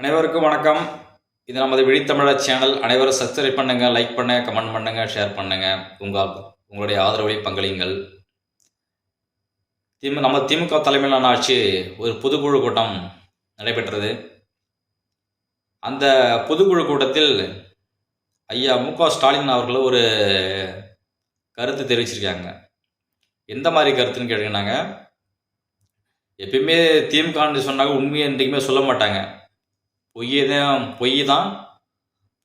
அனைவருக்கும் வணக்கம். இது நமது விழித்தமிழர் சேனல். அனைவரும் சப்ஸ்கிரைப் பண்ணுங்க லைக் பண்ணுங்க கமெண்ட் பண்ணுங்க ஷேர் பண்ணுங்க. உங்கள் உங்களுடைய ஆதரவை பங்களிங்கள் திமு நம்ம திமுக தலைமையிலான ஆட்சி ஒரு பொதுக்குழு கூட்டம் நடைபெற்றது. அந்த பொதுக்குழு கூட்டத்தில் ஐயா மு க ஸ்டாலின் அவர்கள் ஒரு கருத்து தெரிவிச்சிருக்காங்க. எந்த மாதிரி கருத்துன்னு கேட்டீங்கன்னாங்க? எப்பயுமே திமுகன்னு சொன்னாங்க உண்மையை என்றைக்குமே சொல்ல மாட்டாங்க. பொய்யே தான் பொய் தான்.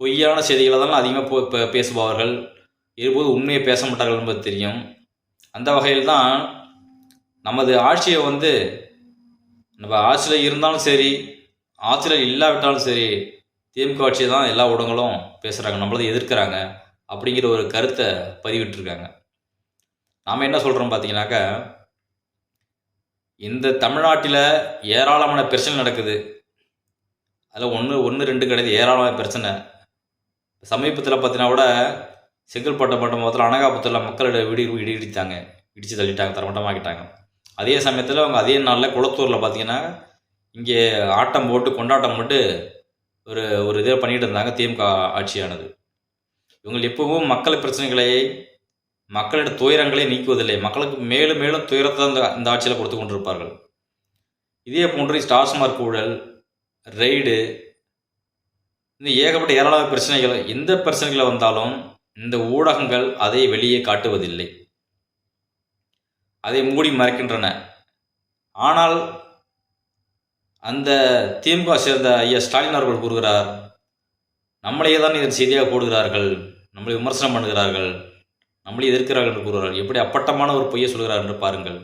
பொய்யான செய்திகளை தான் அதிகமாக போ பேசுபவர்கள். இருபோது உண்மையை பேச மாட்டார்கள் என்பது தெரியும். அந்த வகையில் தான் நமது ஆட்சியை வந்து நம்ம ஆட்சியில் இருந்தாலும் சரி ஆட்சியில் இல்லாவிட்டாலும் சரி திமுக ஆட்சியை தான் எல்லா ஊடகங்களும் பேசுகிறாங்க நம்மளதை எதிர்க்கிறாங்க அப்படிங்கிற ஒரு கருத்தை பதிவிட்டிருக்காங்க. நாம் என்ன சொல்கிறோம் பார்த்தீங்கன்னாக்கா இந்த தமிழ்நாட்டில் ஏராளமான பிரச்சனை நடக்குது. அதில் ஒன்று ஒன்று ரெண்டு கிடையாது. ஏராளமான பிரச்சனை. சமீபத்தில் பார்த்தீங்கன்னா கூட செங்கல்பட்டு மட்டும் முதல்ல அனகாபுரத்தில் மக்களோட வீடு இடி இடித்தாங்க இடித்து தள்ளிட்டாங்க தரமட்டமாக்கிட்டாங்க. அதே சமயத்தில் அவங்க அதே நாளில் குளத்தூரில் பார்த்தீங்கன்னா இங்கே ஆட்டம் போட்டு கொண்டாட்டம் போட்டு ஒரு ஒரு இதை பண்ணிட்டு இருந்தாங்க திமுக ஆட்சியானது. இவங்க எப்பவும் மக்கள் பிரச்சனைகளை மக்களிட துயரங்களை நீக்குவதில்லை. மக்களுக்கு மேலும் மேலும் துயரத்தை இந்த இந்த ஆட்சியில் கொடுத்து கொண்டிருப்பார்கள். இதே போன்று ஸ்டார்ஸ்மார்க் ஊழல் ரெய்டு இந்த ஏகப்பட்ட ஏராளமான பிரச்சனைகள் எந்த பிரச்சனைகளை வந்தாலும் இந்த ஊடகங்கள் அதை வெளியே காட்டுவதில்லை. அதை மூடி மறைக்கின்றன. ஆனால் அந்த திமுக சேர்ந்த ஐயா ஸ்டாலின் அவர்கள் கூறுகிறார் நம்மளையே தான் இதன் செய்தியாக போடுகிறார்கள் நம்மளை விமர்சனம் பண்ணுகிறார்கள் நம்மளை எதிர்க்கிறார்கள் என்று கூறுகிறார்கள் எப்படி அப்பட்டமான ஒரு பொய்யை சொல்கிறார் என்று பாருங்கள்.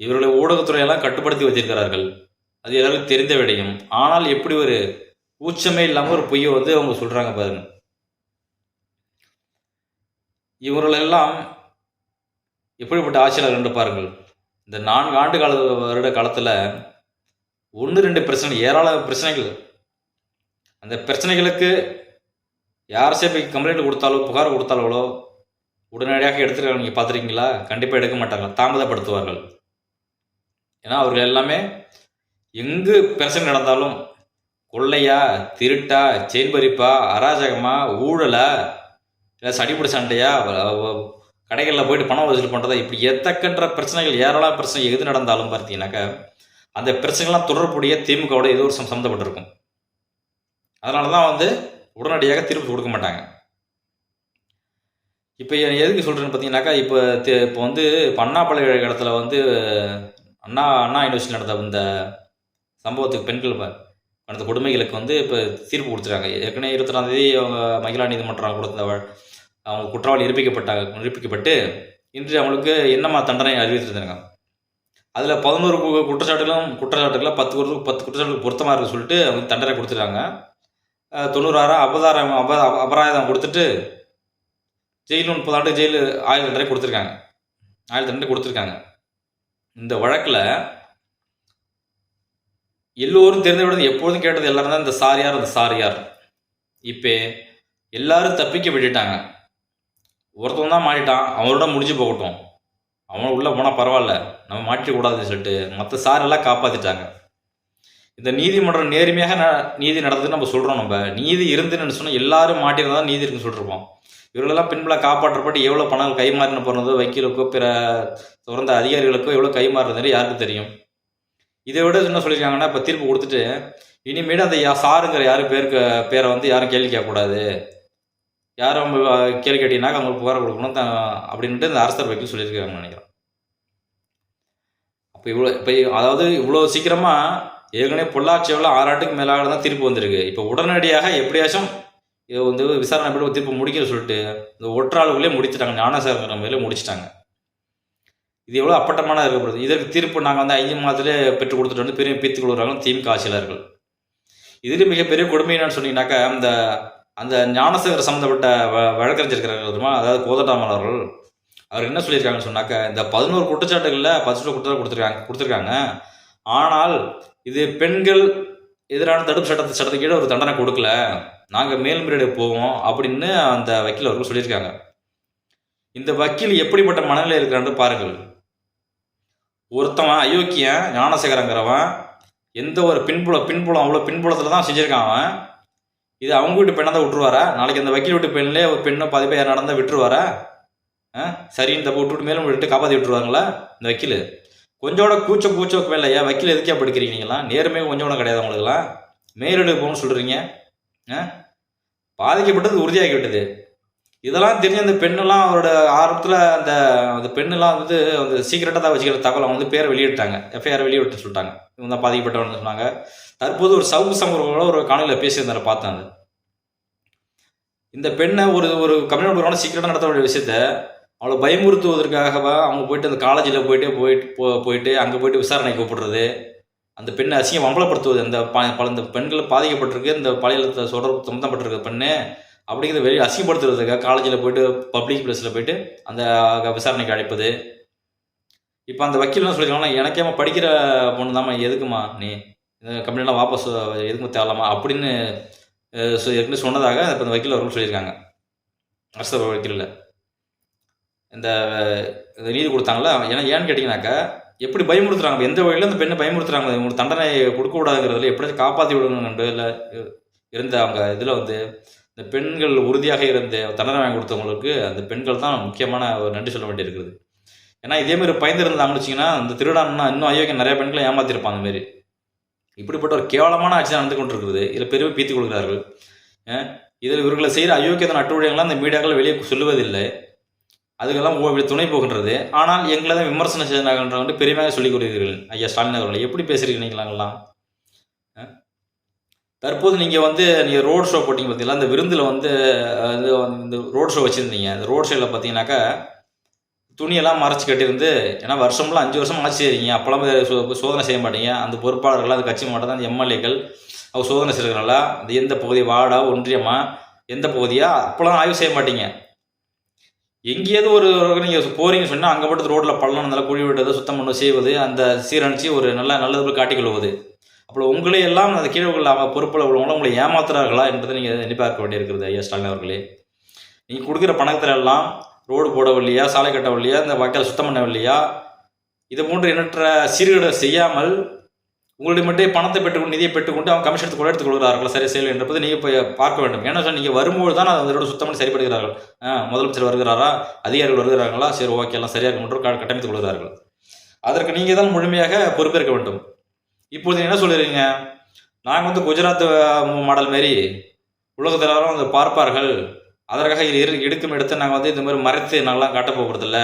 இவர்களை ஊடகத்துறையெல்லாம் கட்டுப்படுத்தி வச்சிருக்கிறார்கள் அது எல்லாருக்கும் தெரிந்த விடையும். ஆனால் எப்படி ஒரு கூச்சமே இல்லாமல் ஒரு பொய்யை வந்து அவங்க சொல்கிறாங்க பாருங்க. இவர்களெல்லாம் எப்படிப்பட்ட ஆட்சியாளர் என்று பாருங்கள். இந்த நான்கு ஆண்டு கால வருட காலத்தில் ஒன்று ரெண்டு பிரச்சனை ஏராளமான பிரச்சனைகள். அந்த பிரச்சனைகளுக்கு யார் போய் கம்ப்ளைண்ட் கொடுத்தாலோ புகார் கொடுத்தாலோ உடனடியாக எடுத்துருக்காங்க. நீங்கள் பார்த்துருக்கீங்களா? கண்டிப்பாக எடுக்க மாட்டாங்க. தாமதப்படுத்துவார்கள். ஏன்னா அவர்கள் எல்லாமே எங்கு பிரச்சனை நடந்தாலும் கொள்ளையா திருட்டா செயின் பறிப்பா அராஜகமா ஊழலா இல்லை சடிபிடி சண்டையா கடைகளில் போயிட்டு பணம் வசூல் பண்ணுறதா இப்படி எத்தக்கன்ற பிரச்சனைகள் ஏராள பிரச்சனை எது நடந்தாலும் பார்த்தீங்கன்னாக்கா அந்த பிரச்சனைகள்லாம் தொடர்புடைய திமுகவோட ஏதோ ஒரு சம்மந்தப்பட்டிருக்கும் அதனால தான் வந்து உடனடியாக திருப்பி கொடுக்க மாட்டாங்க. இப்போ எதுக்கு சொல்கிறேன்னு பார்த்தீங்கன்னாக்கா இப்போ இப்போ வந்து இப்போ அண்ணா பல்கலைக்கழகத்தில் வந்து அண்ணா அண்ணா யூனிவர்சிட்டி நடந்த இந்த சம்பவத்துக்கு பெண்கள் ப- நடந்த கொடுமைகளுக்கு வந்து இப்போ தீர்ப்பு கொடுத்துருக்காங்க ஏற்கனவே இருபத்தாம் தேதி அவங்க மகிழா நீதிமன்றம் கொடுத்த அவங்க குற்றவாளி நிரூபிக்கப்பட்டாங்க நிரூபிக்கப்பட்டு இன்று அவங்களுக்கு என்னமா தண்டனை அறிவித்திருந்தாங்க? அதில் பதினோரு கு- குற்றச்சாட்டுகளும் குற்றச்சாட்டுகளில் பத்து குற்ற பத்து குற்றச்சாட்டுக்கு பொருத்தமாக இருக்குன்னு சொல்லிட்டு அவங்க தண்டனை கொடுத்துருக்காங்க தொண்ணூறாயிரம் அபதாரம் அப அபராதம் கொடுத்துட்டு ஜெயில் முப்பது ஆண்டு ஜெயில் ஆயுள் தண்டனை கொடுத்துருக்காங்க. ஆயிரத்தி ரெண்டு கொடுத்துருக்காங்க. இந்த வழக்கில் எல்லோரும் தெரிந்த விடுறது எப்பொழுதும் கேட்டது எல்லாரும் தான் இந்த சாரியார் அந்த சாரியார் இப்போ எல்லாரும் தப்பிக்க விட்டுட்டாங்க. ஒருத்தன் தான் மாட்டிட்டான் அவனோட முடிஞ்சு போகட்டும். அவன் உள்ளே போனால் பரவாயில்ல நம்ம மாட்டிக்கூடாதுன்னு சொல்லிட்டு மற்ற சாரெல்லாம் காப்பாற்றிட்டாங்க இந்த நீதிமன்றம் நேர்மையாக ந- நீதி நடந்ததுன்னு நம்ம சொல்கிறோம் நம்ம. நீதி இருந்துன்னு சொன்னால் எல்லாரும் மாட்டியிருந்தா தான் நீதி இருக்குன்னு சொல்லிருப்போம். இவர்களெல்லாம் பின்புல காப்பாற்றப்பட்டு எவ்வளோ பணம் கைமாறின போனதோ வக்கீலுக்கோ பிற தொடர்ந்த அதிகாரிகளுக்கோ எவ்வளோ கைமாறுறதுன்னு யாருக்கு தெரியும்? இதை விட என்ன சொல்லியிருக்காங்கன்னா இப்போ தீர்ப்பு கொடுத்துட்டு இனிமேல் அந்த யா சாருங்கிற யாரும் பேருக்கு பேரை வந்து யாரும் கேள்வி கேட்கக்கூடாது. யாரும் அவங்க கேள்வி கேட்டீங்கன்னாக்க அவங்களுக்கு புகார் கொடுக்கணும் த- அப்படின்ட்டு இந்த அரசர் வக்கீல் சொல்லியிருக்காங்க நினைக்கிறேன். அப்போ இவ்வளோ இப்போ அதாவது இவ்வளோ சீக்கிரமாக ஏற்கனவே பொள்ளாச்சி எவ்வளோ ஆறாட்டுக்கு மேலாக தான் தீர்ப்பு வந்திருக்கு. இப்போ உடனடியாக எப்படியாச்சும் இதை வந்து விசாரணை எப்படி தீர்ப்பு முடிக்கிற சொல்லிட்டு இந்த ஒற்றாளுக்குள்ளே முடிச்சிட்டாங்க ஞானசாரங்கிற மேலே முடிச்சிட்டாங்க. இது எவ்வளோ அப்பட்டமான இருக்கப்படுது இதற்கு தீர்ப்பு நாங்கள் வந்து ஐந்து மாதத்திலே பெற்றுக் கொடுத்துட்டு வந்து பெரிய பீத்து கொடுக்குறாங்க திமுக ஆட்சியாளர்கள் இதில் மிகப்பெரிய கொடுமை என்னன்னு சொன்னீங்கன்னாக்கா அந்த அந்த ஞானசேகர் சம்மந்தப்பட்ட வ வழக்கறிஞர் இருக்கிறாங்க தெரியுமா? அதாவது கோதண்டாமல் அவர் என்ன சொல்லியிருக்காங்கன்னு சொன்னாக்க இந்த பதினோரு குற்றச்சாட்டுகளில் பதினோரு குற்றச்சாட்டு கொடுத்துருக்காங்க கொடுத்துருக்காங்க. ஆனால் இது பெண்கள் எதிரான தடுப்பு சட்டத்தை கீழே ஒரு தண்டனை கொடுக்கல. நாங்கள் மேல்முறையீடு போவோம் அப்படின்னு அந்த வக்கீல் அவர்கள் சொல்லியிருக்காங்க. இந்த வக்கீல் எப்படிப்பட்ட மனநிலை இருக்கிறான்னு பாருங்கள். ஒருத்தவன் அயோக்கியன் ஞானசேகரங்கிறவன் எந்த ஒரு பின்புல பின்புலம் அவ்வளோ பின்புலத்தில் தான் செஞ்சுருக்கான் அவன். இது அவங்க வீட்டு பெண்ணை தான் விட்டுருவாரா? நாளைக்கு அந்த வக்கீல் வீட்டு பெண்ணிலே ஒரு பெண்ணை பாதி பேர் நடந்தால் விட்டுருவாரா? ஆ? சரின்னு தப்பு விட்டுட்டு மேலும் விட்டு காப்பாற்றி விட்டுருவாங்களா இந்த வக்கீல். கொஞ்சோட கூச்ச கூச்சோக்கு மேலே ஏன் வக்கீல் எதுக்கே படிக்கிறீங்க நீங்களாம்? நேர்மையே கொஞ்சம் கூட கிடையாது உங்களுக்குலாம் மேலெடுக்க போகணும்னு சொல்கிறீங்க ஆ? பாதிக்கப்பட்டது உறுதியாகி விட்டது இதெல்லாம் தெரிஞ்சு அந்த பெண்ணெல்லாம் அவரோட ஆரம்பத்தில் அந்த அந்த பெண்ணெல்லாம் வந்து அந்த சீக்கிரட்டாக தான் வச்சுக்கிற தகவலை வந்து பேரை வெளியிட்டாங்க. எஃப்ஐஆர் வெளியிட்டு சொல்லிட்டாங்க. இவங்க தான் பாதிக்கப்பட்டவன்னு சொன்னாங்க. தற்போது ஒரு சவுக்கு சம்பவங்களோட ஒரு காணொலியில் பேசியிருந்தார பார்த்தேன் அது. இந்த பெண்ணை ஒரு ஒரு கம்யூனிட்டி சீக்கிரட்டாக நடத்த வேண்டிய விஷயத்த அவளை பயமுறுத்துவதற்காகவா அவங்க போயிட்டு அந்த காலேஜில் போயிட்டு போயிட்டு போ போயிட்டு அங்கே போயிட்டு விசாரணை கூப்பிடுறது. அந்த பெண்ணை அசிங்கம் அம்பலப்படுத்துவது. இந்த ப பல இந்த பெண்கள் பாதிக்கப்பட்டிருக்கு. இந்த பாலியலத்தை சொல்கிற சம்மந்தப்பட்டிருக்க பெண்ணு அப்படிங்கிறத வெளியே அசிங்கப்படுத்துறதுக்காக காலேஜில் போயிட்டு பப்ளிக் பிளேஸில் போயிட்டு அந்த விசாரணைக்கு அழைப்பது. இப்போ அந்த வக்கீல்லாம் சொல்லிக்கலாம் எனக்கேம்மா படிக்கிற பொண்ணு தாம்மா எதுக்குமா நீ? இந்த கம்பெனிலாம் வாபஸ் எதுக்கும் தேவலாமா அப்படின்னு ஏற்கனவே சொன்னதாக இப்போ அந்த வக்கீல் அவர்கள் சொல்லியிருக்காங்க. அரசு வக்கீலில். இந்த நீதி கொடுத்தாங்களா? ஏன்னா ஏன்னு கேட்டிங்கனாக்கா எப்படி பயமுறுத்துறாங்க? எந்த வழியில் அந்த பெண்ணை பயமுறுத்துறாங்க? உங்களுக்கு தண்டனை கொடுக்கக்கூடாதுங்கிறதுல எப்படி காப்பாற்றி விடணுன்றதுல இருந்த அவங்க இதில் வந்து இந்த பெண்கள் உறுதியாக இருந்த தண்டனை வாங்கி கொடுத்தவங்களுக்கு அந்த பெண்கள் தான் முக்கியமான ஒரு நன்றி சொல்ல வேண்டியிருக்குது ஏன்னா இதேமாரி மாதிரி பயந்துருந்தாங்கன்னு வச்சிங்கன்னா அந்த திருடான்னா இன்னும் அயோக்கியம் நிறைய பெண்களை ஏமாத்திருப்பாங்க மாரி. இப்படிப்பட்ட ஒரு கேவலமான ஆட்சி நடந்து கொண்டிருக்கிறது. இதில் பெருமை பீத்தி கொள்கிறார்கள். இதில் இவர்களை செய்கிற அயோக்கியத்தன அட்டுழியங்கள்லாம் இந்த மீடியாக்கள் வெளியே சொல்லுவதில்லை. அதுக்கெல்லாம் துணை போகின்றது. ஆனால் எங்களை தான் விமர்சனம் செய்தாங்கன்ற வந்து பெருமையாக சொல்லிக் கொடுக்கிறீர்கள் ஐயா ஸ்டாலின் அவர்களை எப்படி பேசுகிறீங்க நீங்களாங்களாம் தற்போது நீங்கள் வந்து நீங்கள் ரோட் ஷோ போட்டிங்க பார்த்தீங்களா அந்த விருந்தில் வந்து வந்து இந்த ரோட் ஷோ வச்சுருந்தீங்க. அந்த ரோட் ஷோவில் பார்த்தீங்கன்னாக்கா துணியெல்லாம் மறைச்சி கட்டியிருந்து ஏன்னா வருஷம்லாம் அஞ்சு வருஷம் ஆட்சி செய்கிறீங்க அப்போலாம் சோ- சோதனை செய்ய மாட்டீங்க. அந்த பொறுப்பாளர்கள் அது கட்சி மாட்டோம் அந்த எம்எல்ஏக்கள் அவங்க சோதனை செய்கிறனால அது எந்த பகுதி வார்டா ஒன்றியமா எந்த பகுதியாக அப்போல்லாம் ஆய்வு செய்ய மாட்டீங்க. எங்கேயாவது ஒரு நீங்கள் போகிறீங்கன்னு சொன்னால் அங்கே மட்டும் ரோட்டில் பள்ளம் நல்லா குழி விட்டதை சுத்தம் பண்ண செய்வது அந்த சீரணித்து ஒரு நல்ல நல்லது காட்டிக்கொள்வது. அப்போ உங்களை எல்லாம் அந்த கீழே உள்ள பொறுப்பில் உள்ளவங்கள உங்களை ஏமாத்துறார்களா என்பதை நீங்கள் எண்ணிப்பார்க்க வேண்டியிருக்கிறது ஐயா ஸ்டாலின் அவர்களே. நீங்கள் கொடுக்குற பணத்தில் எல்லாம் ரோடு போடவில்லையா சாலை கட்டவில்லையா இந்த வாய்க்கால் சுத்தம் பண்ணவில்லையா இது போன்ற எண்ணற்ற சீர்கேடு செய்யாமல் உங்களுடைய மட்டும் பணத்தை பெற்றுக்கொண்டு நிதியை பெற்றுக்கொண்டு அவங்க கமிஷன் எடுத்து கூட எடுத்துக் கொள்கிறார்கள் சரி செயல் என்பதை நீங்கள் போய் பார்க்க வேண்டும். ஏன்னா சார் நீங்கள் வரும்போது தான் அதோட சுத்தமாக சரிப்படுகிறார்கள் முதலமைச்சர் வருகிறாரா அதிகாரிகள் வருகிறார்களா சரி ஓகே எல்லாம் சரியாக மற்றும் கட்டமைத்துக் கொள்கிறார்கள். அதற்கு நீங்கள் தான் முழுமையாக பொறுப்பேற்க வேண்டும். இப்போது என்ன சொல்லுறீங்க? நாங்கள் வந்து குஜராத் மாடல் மாரி உலகத்தில் எல்லாரும் வந்து பார்ப்பார்கள். அதற்காக இது இரு- எடுக்கும் எடுத்து நாங்கள் வந்து இந்த மாதிரி மறைத்து நல்லா காட்ட போகிறதில்ல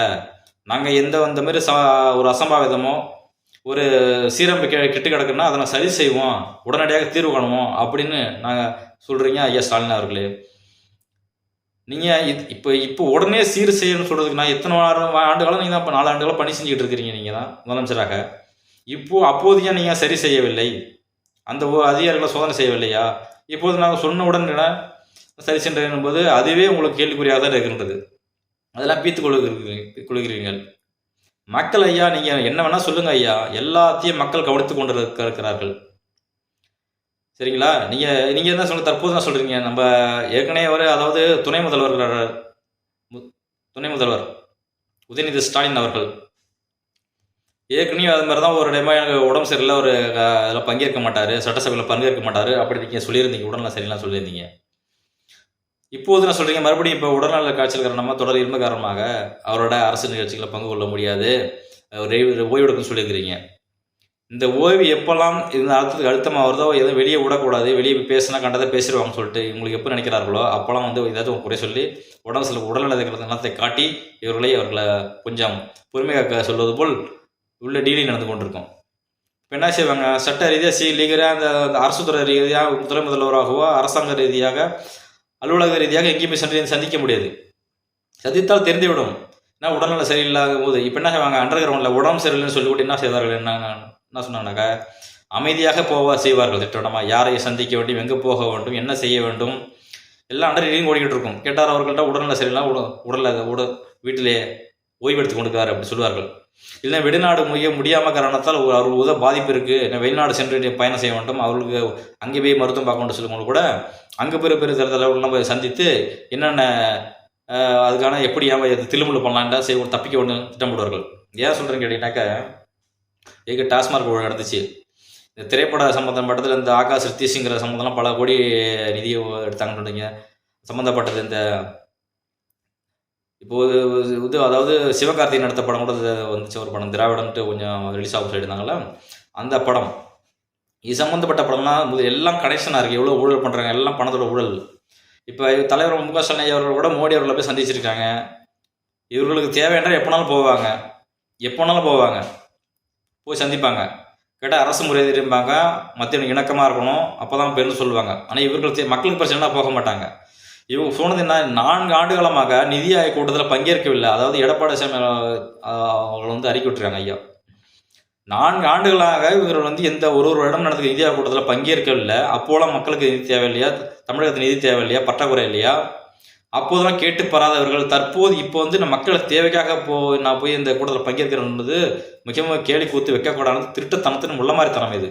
நாங்கள் எந்த இந்த மாதிரி ச ஒரு அசம்பாவிதமோ ஒரு சீரம் கெ கெட்டு கிடக்குன்னா அதை நான் சரி செய்வோம். உடனடியாக தீர்வு காணுவோம் அப்படின்னு நாங்கள் சொல்கிறீங்க ஐயா ஸ்டாலின் அவர்களே. நீங்கள் இப்போ இப்போ உடனே சீர் செய்யணும்னு சொல்கிறதுக்கு நான் எத்தனை வாரம் ஆண்டு காலம் நீங்கள் தான் இப்போ நாலு ஆண்டுகளாக பணி செஞ்சுக்கிட்டு இருக்கிறீங்க நீங்கள் தான் முதலமைச்சராக. இப்போ அப்போதைய நீங்கள் சரி செய்யவில்லை? அந்த அதிகாரிகளை சோதனை செய்யவில்லையா? இப்போது நாங்கள் சொன்ன உடனே சரி சென்றேன் போது அதுவே உங்களுக்கு கேள்விக்குறியாக தான் இருக்கின்றது. அதெல்லாம் பீத்து கொள்கிறீர்கள் கொள்கிறீர்கள் மக்கள் ஐயா நீங்கள் என்ன வேணால் சொல்லுங்கள் ஐயா. எல்லாத்தையும் மக்கள் கவனித்து கொண்டு இருக்கிறார்கள். சரிங்களா? நீங்கள் நீங்கள் என்ன சொல்ல தற்போது தான் சொல்கிறீங்க நம்ம ஏற்கனவே அவர் அதாவது துணை முதல்வர் துணை முதல்வர் உதயநிதி ஸ்டாலின் அவர்கள். ஏற்கனவே அது மாதிரி தான் ஒரு டைமாக எனக்கு உடம்பு சரியில்லை ஒரு அதில் பங்கேற்க மாட்டார் சட்டசபையில் பங்கேற்க மாட்டார். அப்படி நீங்கள் சொல்லியிருந்தீங்க உடல்நல சரியில்லாம் சொல்லியிருந்தீங்க. இப்போது நான் சொல்கிறீங்க மறுபடியும் இப்போ உடல்நல காய்ச்சல் காரணமாக தொடர் இரும்பு காரணமாக அவரோட அரசு நிகழ்ச்சிகளை பங்கு கொள்ள முடியாது. ஓய்வு எடுக்கணும்னு சொல்லியிருக்கிறீங்க. இந்த ஓய்வு எப்போல்லாம் இந்த அழுத்தத்துக்கு அழுத்தமாக வருதோ எதுவும் வெளியே விடக்கூடாது வெளியே பேசினா கண்டதை பேசிடுவாங்கன்னு சொல்லிட்டு இவங்களுக்கு எப்போ நினைக்கிறார்களோ அப்போல்லாம் வந்து ஏதாச்சும் குறை சொல்லி உடம்பு சில உடல்நலத்தை காட்டி இவர்களை அவர்களை கொஞ்சம் பொறுமையாக சொல்வது போல் உள்ள டீலிங் நடந்து கொண்டிருக்கும். இப்போ என்ன செய்வாங்க? சட்ட ரீதியாக சி லீகராக அந்த அந்த அரசு துறை ரீதியாக துறை முதல்வராகவோ அரசாங்க ரீதியாக அலுவலக ரீதியாக எங்கேயுமே சென்று சந்திக்க முடியாது. சந்தித்தால் தெரிந்துவிடும். ஏன்னா உடல்நல சரியில்லாத போது இப்போ என்ன செய்வாங்க? அண்டர் கிரவுண்டில் உடம்பு சரியில்லைன்னு சொல்லிவிட்டு என்ன செய்வார்கள்? என்ன என்ன சொன்னாங்கன்னாக்கா அமைதியாக போவா செய்வார்கள். திட்டமாக யாரை சந்திக்க வேண்டும் எங்கே போக வேண்டும் என்ன செய்ய வேண்டும் எல்லாம் அண்டர் ரீடிங் ஓடிக்கிட்டு இருக்கும். கேட்டார் அவர்கள்ட்ட உடல்நல சரியில்லாம் உட உடல்ல உட வீட்டிலே ஓய்வெடுத்து கொண்டுக்கார் அப்படி சொல்வார்கள் இல்லை வெளிநாடு முடிய முடியாமல் காரணத்தால் ஒரு அவர் உத பாதிப்பு இருக்குது என்ன வெளிநாடு சென்று பயணம் செய்ய வேண்டும். அவர்களுக்கு அங்கே போய் மருத்துவம் பார்க்க வேண்டும் சொல்லும்போது கூட அங்கே பெரிய பெரிய தலைவர்கள்லாம் போய் சந்தித்து என்னென்ன அதுக்கான எப்படி ஏன் இது பண்ணலான்டா செய்ய தப்பிக்க வேண்டும் திட்டமிடுவார்கள். ஏன் சொல்கிறேன்னு கேட்டிங்கனாக்கா எங்கள் டாஸ்மார்க் நடந்துச்சு. இந்த திரைப்பட சம்மந்தப்பட்டதில் இந்த ஆகாஷ் ரித்தீஷுங்கிற சம்மந்தம்லாம் பல கோடி நிதியை எடுத்தாங்கன்னு சொன்னீங்க சம்மந்தப்பட்டது இந்த இப்போது இது அதாவது சிவகார்த்திகேயன் நடத்த படம் கூட வந்துச்சு ஒரு படம். திராவிடன்ட்டு கொஞ்சம் ரிலீஸ் ஆகும் சொல்லியிருந்தாங்களா அந்த படம். இது சம்மந்தப்பட்ட படம்லாம் எல்லாம் கனெக்ஷனாக இருக்குது எவ்வளோ ஊழல் பண்ணுறாங்க எல்லாம் பணத்தோட ஊழல். இப்போ தலைவர் மு க ஸ்டாலின் அவர்கள் கூட மோடி அவர்களை போய் சந்திச்சிருக்காங்க. இவர்களுக்கு தேவையான எப்போனாலும் போவாங்க. எப்போனாலும் போவாங்க. போய் சந்திப்பாங்க. கேட்டால் அரசு முறை திரும்பாங்க. மத்திய இணக்கமாக இருக்கணும். அப்போ தான் பெருன்னு சொல்லுவாங்க. ஆனால் இவர்கள் மக்களுக்கு பிரச்சனைனா போக மாட்டாங்க. இவங்க சொன்னது என்ன? நான்கு ஆண்டுகாலமாக நிதி ஆயோக் கூட்டத்தில் பங்கேற்கவில்லை. அதாவது எடப்பாடி சாமி அவர்கள் வந்து அறிக்கை விட்டுருக்காங்க ஐயா. நான்கு ஆண்டுகளாக இவர்கள் வந்து எந்த ஒரு ஒரு இடம் நடந்த நிதி ஆயோக் கூட்டத்தில் பங்கேற்கவில்லை. அப்போலாம் மக்களுக்கு நிதி தேவை இல்லையா தமிழகத்துக்கு நிதி தேவை இல்லையா பற்றாக்குறை இல்லையா? அப்போதெல்லாம் கேட்டு பெறாதவர்கள் தற்போது இப்போ வந்து நம்ம மக்களை தேவைக்காக போ நான் போய் இந்த கூட்டத்தில் பங்கேற்கிறேன்றது முக்கியமாக கேலி கூத்து வைக்கக்கூடாது. திருட்டத்தனத்தின் உள்ள மாதிரி தனம் இது.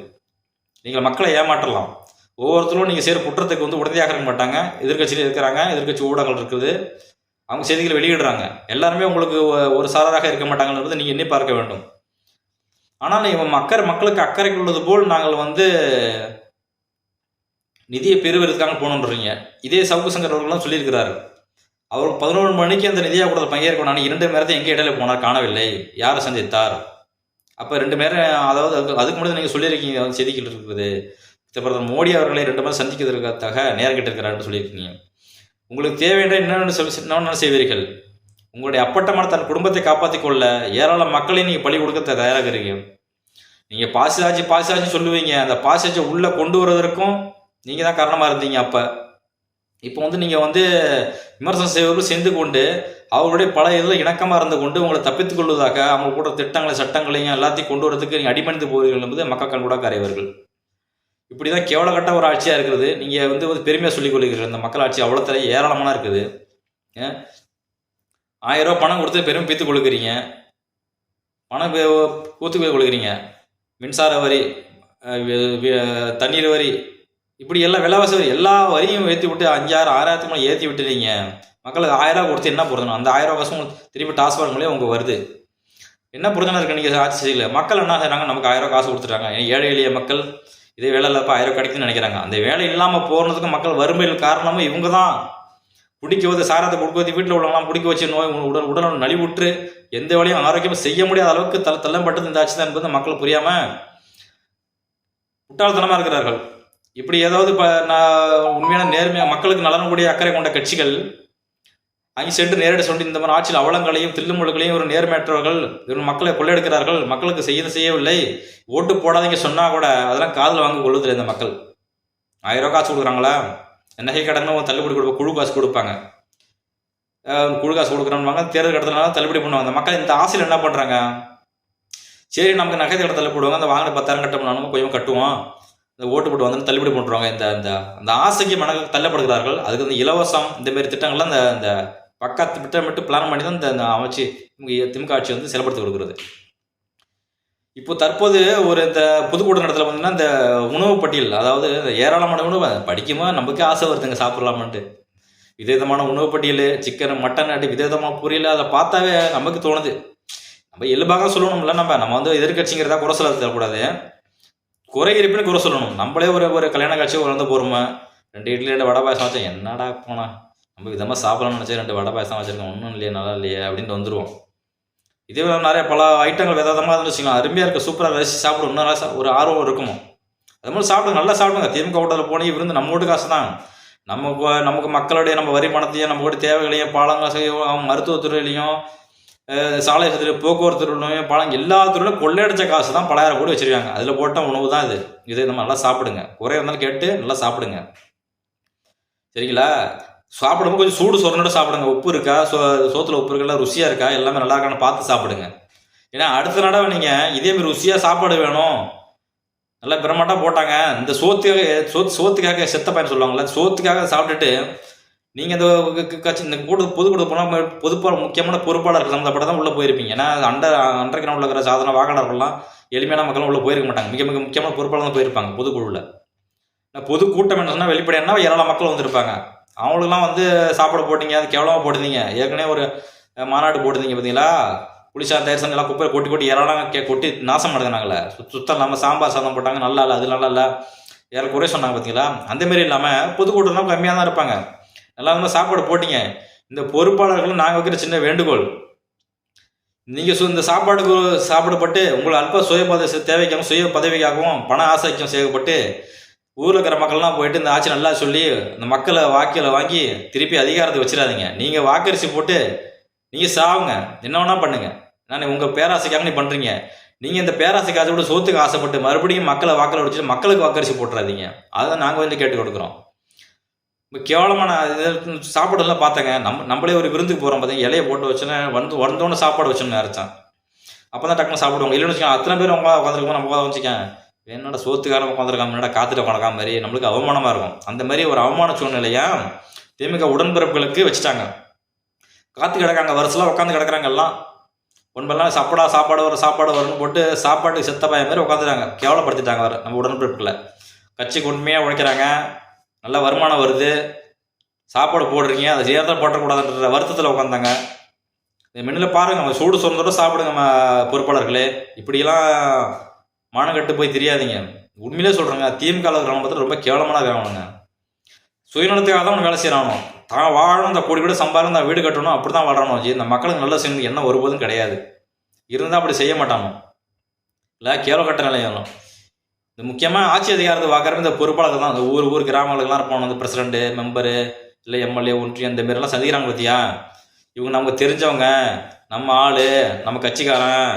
நீங்கள் மக்களை ஏமாற்றலாம். ஒவ்வொருத்தரும் நீங்கள் செய்கிற குற்றத்துக்கு வந்து உடனடியாக இருக்க மாட்டாங்க. எதிர்கட்சியில் இருக்கிறாங்க. எதிர்க்கட்சி ஊடகங்கள் இருக்குது. அவங்க செய்திகளை வெளியிடுறாங்க. எல்லாருமே உங்களுக்கு ஒ- ஒரு சாராராக இருக்க மாட்டாங்கன்றது நீங்கள் எண்ணி பார்க்க வேண்டும். ஆனால் இவன் அக்கறை மக்களுக்கு அக்கறை உள்ளது போல் நாங்கள் வந்து நிதியை பெறுவதற்காக போகணுன்றீங்க. இதே சவுக்கு சங்கர் அவர்கள்லாம் சொல்லியிருக்கிறாரு அவர் பதினொன்று மணிக்கு அந்த நிதியா கூட பங்கேற்கணும் நான் இரண்டு நேரத்தை எங்கே இடையில போனார் காணவில்லை. யாரை சந்தித்தார்? அப்போ ரெண்டு பேரும் அதாவது அதுக்கு முன்னாடி நீங்கள் சொல்லியிருக்கீங்க செய்திகள் இருக்குது பிரதமர் மோடி அவர்களை ரெண்டு பேரும் சந்திக்கிறதுக்காக நேரம் கிட்டிருக்கிறாருன்னு சொல்லியிருக்கீங்க. உங்களுக்கு தேவையான என்னென்ன சொல்லி என்னென்ன செய்வீர்கள். உங்களுடைய அப்பட்டமான தன் குடும்பத்தை காப்பாற்றிக் கொள்ள ஏராளம் மக்களையும் நீங்கள் பழி கொடுக்க தயாராக இருக்கீங்க. நீங்கள் பாசிராஜி பாசிராஜி சொல்லுவீங்க. அந்த பாசிராஜை உள்ளே கொண்டு வருவதற்கும் நீங்கள் தான் காரணமாக இருந்தீங்க அப்போ. இப்போ வந்து நீங்கள் வந்து விமர்சனம் செய்வர்கள் சேர்ந்து கொண்டு அவருடைய பல இதில் இணக்கமாக இருந்து கொண்டு உங்களை தப்பித்துக் கொள்வதாக அவங்க கூட திட்டங்களை சட்டங்களையும் எல்லாத்தையும் கொண்டு வரதுக்கு நீங்கள் அடிமணிந்து போவீர்கள் என்பது மக்கள் கண்கூடாக கூட இப்படி தான் கேவலகட்ட ஒரு ஆட்சியாக இருக்கிறது நீங்கள் வந்து ஒரு பெருமையாக சொல்லிக் கொள்கிறீர்கள் இந்த மக்கள் ஆட்சி அவ்வளோ தர ஏராளமான இருக்குது. ஆயிரம் ரூபாய் பணம் கொடுத்து பெரும் பீத்து கொடுக்குறீங்க பணம் கூத்து போய் கொடுக்குறீங்க மின்சார வரி தண்ணீர் வரி இப்படி எல்லாம் விலைவாசி வரி எல்லா வரியும் ஏற்றி விட்டு அஞ்சாயிரம் ஆறாயிரத்துக்கு மேலே ஏற்றி விட்டுறீங்க மக்களுக்கு ஆயிரம் ரூபா கொடுத்து என்ன பொருத்தணும் அந்த ஆயிரம் ரூபா காசும் திருப்பி டாஸ் மூலியம் உங்களுக்கு வருது. என்ன பிரயோஜனம் இருக்கு நீங்கள் ஆட்சி செய்யல? மக்கள் என்ன செய்கிறாங்க நமக்கு ஆயிரம் ரூபா காசு கொடுத்துட்டாங்க. ஏன் ஏழை எளிய மக்கள் இதே வேலை இல்லாதப்ப ஆயிரம் கிடைக்குன்னு நினைக்கிறாங்க. அந்த வேலை இல்லாமல் போகிறதுக்கு மக்கள் வறுமையில் காரணமும் இவங்க தான் பிடிக்குவது சாரத்தை கொடுக்குவது வீட்டில் உள்ளவங்களாம் பிடிக்க வச்சு நோய் உடல் உடல் நலிவுற்று எந்த வேலையும் ஆரோக்கியமாக செய்ய முடியாத அளவுக்கு தள்ள தள்ளப்பட்டது இந்த ஆட்சி தான் என்பது மக்கள் புரியாமல் முட்டாள்தனமாக இருக்கிறார்கள். இப்படி ஏதாவது இப்போ நான் உண்மையான நேர்மையாக மக்களுக்கு நலனுடைய அக்கறை கொண்ட கட்சிகள் அங்கே சென்று நேரடி சொல்லி இந்த மாதிரி ஆட்சியில் அவலங்களையும் தில்லுமுழுகளையும் ஒரு நேர்மையற்றவர்கள் இவர்கள் மக்களை கொள்ளையெடுக்கிறார்கள் மக்களுக்கு செய்ய செய்யவில்லை. ஓட்டு போடாதீங்க சொன்னால் கூட அதெல்லாம் காதில் வாங்க கொள்ளுதில்லை இந்த மக்கள். ஆயிரம் ரூபா காசு கொடுக்குறாங்களா? நகை கடனும் தள்ளுபடி கொடுப்ப குழு காசு கொடுப்பாங்க. குழு காசு கொடுக்குறோம்வாங்க தேர்தல் கடத்தினால தள்ளுபடி பண்ணுவாங்க. அந்த மக்கள் இந்த ஆசையில் என்ன பண்ணுறாங்க சரி நமக்கு நகை கடை தள்ளுபடுவாங்க போடுவாங்க அந்த வாங்கின பத்தாயிரம் கட்டணும் கொஞ்சம் கட்டுவோம். இந்த ஓட்டு போட்டு வந்து தள்ளுபடி பண்ணுறாங்க இந்த இந்த அந்த ஆசைக்கு மன தள்ளப்படுகிறார்கள். அதுக்கு வந்து இலவசம் இந்த மாதிரி திட்டங்கள்லாம் இந்த இந்த பக்கா திட்டமிட்டு பிளான் பண்ணி தான் இந்த அமைச்சு திமுக ஆட்சி வந்து செயல்படுத்தி கொடுக்குறது. இப்போ தற்போது ஒரு இந்த புதுக்கூட்ட நடத்துல பார்த்தீங்கன்னா இந்த உணவு பட்டியல் அதாவது இந்த ஏராளமான உணவு படிக்குமா? நமக்கே ஆசை வருதுங்க சாப்பிட்லாமான்ட்டு. விதவிதமான உணவு பட்டியல் சிக்கன் மட்டன் அடி விதவிதமான பொரியல் அதை பார்த்தாவே நமக்கு தோணுது. நம்ம இயல்பாக சொல்லணும்ல நம்ம நம்ம வந்து எதிர்கட்சிங்கிறதா குறை சொல்ல தரக்கூடாது குறை இருப்பின்னு குறை சொல்லணும். நம்மளே ஒரு ஒரு கல்யாண காட்சி வந்து போகிறோமா ரெண்டு இட்லி ரெண்டு வடை பாயசம் வச்சா என்னடா போனா? நம்ம விதமாக சாப்பிடலாம்னு நினச்சா ரெண்டு வடை பாயசம் வச்சுருக்கோம். ஒன்றும் இல்லையே நல்லா இல்லையே அப்படின்ட்டு வந்துடுவோம் இதே மாதிரி நிறைய பல ஐட்டங்கள் விதவிதமாக இருந்து வச்சுக்கலாம் அருமையாக இருக்க சூப்பராக ரசிச்சு சாப்பிட இன்னும் நல்லா ஒரு ஆர்வம் இருக்குமோ? அது மாதிரி சாப்பிடுங்க நல்லா சாப்பிடுங்க. திமுக ஹோட்டலில் போனீங்க விருந்து நம்ம வீட்டு காசு தான் நம்ம நமக்கு மக்களுடைய நம்ம வரிமானத்தையும் நம்ம கூட தேவைகளையும் பாலங்கள் மருத்துவத்துறையிலையும் சாலை வசதி போக்குவரத்து துறையிலையும் பழம் எல்லா துறையிலும் கொள்ளையடிச்ச காசு தான் பலாயிரம் கோடி வச்சிருக்காங்க. அதில் போட்ட உணவு தான் இது. இதை நம்ம நல்லா சாப்பிடுங்க. குறை இருந்தாலும் கேட்டு நல்லா சாப்பிடுங்க. சரிங்களா? சாப்பிடும்போது கொஞ்சம் சூடு சொரணோட சாப்பிடுங்க. உப்பு இருக்கா? சோ சோத்துல உப்பு இருக்கா? ருசியாக இருக்கா? எல்லாமே நல்லா இருக்கான்னு பார்த்து சாப்பிடுங்க. ஏன்னா அடுத்த நடவை நீங்கள் இதேமாரி ருசியாக சாப்பாடு வேணும். நல்லா பிரமாட்டாக போட்டாங்க. இந்த சோத்துக்காக சோத்து சோத்துக்காக செத்த பயன் சொல்லுவாங்கல்ல சோத்துக்காக சாப்பிட்டுட்டு நீங்கள் இந்த க- கட்சி இந்த கூட்டு பொது கூட போனால் பொதுப்பாளர் முக்கியமான பொறுப்பாளர்கள் சம்மந்தப்பட்ட தான் உள்ளே போயிருப்பீங்க. ஏன்னா அண்டர் அண்டர் கிரவுண்டில் இருக்கிற சாதன வாக்காளர்கள்லாம் எளிமையான மக்களும் உள்ளே போயிருக்க மாட்டாங்க. மிக மிக முக்கியமான பொறுப்பாளர் தான் போயிருப்பாங்க பொதுக்குழுவில் நான் பொது கூட்டம் என்ன சொன்னால் வெளிப்படையானா ஏராளம் மக்கள் வந்திருப்பாங்க. அவங்களுக்குலாம் வந்து சாப்பாடு போட்டீங்க அது கேவலமாக போட்டிருந்தீங்க ஏற்கனவே ஒரு மாநாடு போட்டிருந்தீங்க பார்த்தீங்களா புளிசாதம் தயிர் சாதம் எல்லாம் குப்பை கொட்டி கொட்டி இறாலாம் கே கொட்டி நாசம் நடக்குனாங்களே சுத்தம் இல்லாமல் சாம்பார் சாதம் போட்டாங்க நல்லா இல்லை அது நல்லா இல்லை. யாரை குறை சொன்னாங்க பார்த்தீங்களா அந்தமாரி இல்லாமல் பொதுக்கூட்டம்லாம் கம்மியாக தான் இருப்பாங்க. நல்லா இருந்தால் சாப்பாடு போட்டிங்க. இந்த பொறுப்பாளர்களும் நாங்கள் வைக்கிற சின்ன வேண்டுகோள். நீங்கள் சு இந்த சாப்பாடுக்கு சாப்பிடப்பட்டு உங்களை அல்ப சுய பத தேவைக்காகவும் சுய பதவிக்காகவும் பண ஆசைக்கும் செய்யப்பட்டு ஊரில் இருக்கிற மக்கள்லாம் போயிட்டு இந்த ஆட்சி நல்லா சொல்லி இந்த மக்களை வாக்கியில் வாங்கி திருப்பி அதிகாரத்தை வச்சிடாதீங்க. நீங்கள் வாக்கரிசி போட்டு நீங்கள் சாவுங்க. என்ன வேணா பண்ணுங்க. நான் உங்கள் பேராசைக்காக நீ பண்ணுறீங்க நீங்கள் இந்த பேராசைக்காக கூட விட ஆசைப்பட்டு மறுபடியும் மக்களை வாக்கில் வச்சுட்டு மக்களுக்கு வாக்கரிசி போட்டுறாதீங்க. அதை நாங்கள் வந்து கேட்டு கொடுக்குறோம். இப்போ கேவலமான இது சாப்பாடுலாம் பார்த்தேங்க. நம்ம நம்மளே ஒரு விருந்துக்கு போகிறோம் பார்த்தீங்க இலையை போட்டு வச்சோன்னே வந்து வந்தோன்னே சாப்பாடு வச்சோன்னு நினச்சேன். அப்போ தான் டக்குனு சாப்பிடுவாங்க. இல்லைன்னு வச்சுக்கோங்க அத்தனை பேர் அவங்க உட்காந்துருக்கோம் நம்ம உட்காந்து வச்சுக்கேன் என்னடா சோத்துக்காரன் உட்காந்துருக்காம என்னடா காத்துட்டு உட்காந்துருக்காம மாதிரி நம்மளுக்கு அவமானமாக இருக்கும். அந்த மாதிரி ஒரு அவமான சூழ்நிலையா திமுக உடன்பிறப்புகளுக்கு வச்சுட்டாங்க. காத்து கிடக்காங்க வருஷலாம் உட்காந்து கிடக்குறாங்க எல்லாம். ஒன்பதெல்லாம் சாப்பாடா சாப்பாடு வரும் சாப்பாடு வரும்னு போட்டு சாப்பாட்டுக்கு செத்தப்பாய மாதிரி உட்காந்துட்டாங்க. கேவலப்படுத்திட்டாங்க வர நம்ம உடன்பிறப்புகளை. கட்சிக்கு உண்மையாக உழைக்கிறாங்க. நல்ல வருமானம் வருது. சாப்பாடு போடுறீங்க அதை சேர்த்தா போட்டக்கூடாதுன்ற வருத்தத்தில் உட்காந்தாங்க. இந்த மென்னில் பாருங்கள் சூடு சொன்னதோட சாப்பிடுங்க பொறுப்பாளர்களே. இப்படியெல்லாம் மானங்கட்டு போய் தெரியாதீங்க. உண்மையிலே சொல்கிறேங்க திமுக கிராமத்தில் ரொம்ப கேவலமான வேணுங்க சுயநலத்துக்காக தான் வேலை செய்கிறானோ தான் வாழணும் இந்த கோடி கூட சம்பாதிக்கணும் தான் வீடு கட்டணும் அப்படி தான் வாழணும் இந்த மக்களுக்கு நல்ல செய்யணும் என்ன ஒருபோதும் கிடையாது. இருந்தால் அப்படி செய்ய மாட்டானோ? இல்லை கேவலக்கட்ட நிலையாலும் இந்த முக்கியமாக ஆட்சி அதிகாரத்தை பார்க்குறப்ப இந்த பொறுப்பாளர்கள் தான். இந்த ஊர் ஊர் கிராமங்களுக்கெல்லாம் இருப்பாங்க இந்த பிரசிடண்ட்டு மெம்பரு இல்லை எம்எல்ஏ ஒன்றியம் இந்த மாரிலாம் சந்திக்கிறாங்க பார்த்தியா இவங்க நமக்கு தெரிஞ்சவங்க நம்ம ஆள் நம்ம கட்சிக்காரன்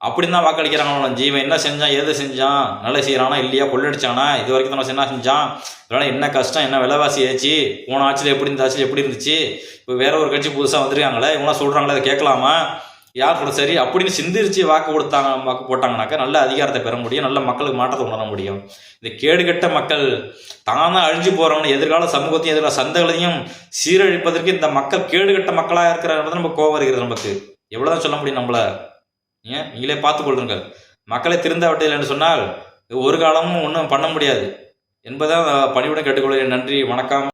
அப்படின்னு தான் வாக்களிக்கிறாங்களோ ஜீவன் என்ன செஞ்சான்? எது செஞ்சான்? நல்ல செய்கிறானா இல்லையா? கொள்ளடிச்சானா? இது வரைக்கும் நம்ம என்ன செஞ்சான்? இதனால் என்ன கஷ்டம்? என்ன விலைவாசி ஏச்சு போன ஆட்சியில் எப்படி இருந்த ஆட்சியில் எப்படி இருந்துச்சு? இப்போ வேற ஒரு கட்சி புதுசாக வந்திருக்காங்களே இவங்களாம் சொல்கிறாங்களே அதை கேட்கலாமா? யார் கூட சரி? அப்படின்னு சிந்திரிச்சு வாக்கு கொடுத்தாங்க வாக்கு போட்டாங்கனாக்கா நல்ல அதிகாரத்தை பெற முடியும் நல்ல மக்களுக்கு மாற்றத்தை உணர முடியும். இந்த கேடுகட்ட மக்கள் தானா அழிஞ்சு போகிறவங்க எதிர்கால சமூகத்தையும் எதிர்கால சந்தைகளையும் சீரழிப்பதற்கு இந்த மக்கள் கேடுகட்ட மக்களாக இருக்கிறத நம்ம கோவம் இருக்கிறது நமக்கு. எவ்வளோதான் சொல்ல முடியும் நம்மளை? ஏன்? நீங்களே பார்த்து கொள்ளுங்கள். மக்களை திருந்தாவிட்டதில்லை என்று சொன்னால் ஒரு காலமும் ஒன்றும் பண்ண முடியாது. என்பதை பணிவுடன் கேட்டுக்கொள்கிறேன். நன்றி வணக்கம்.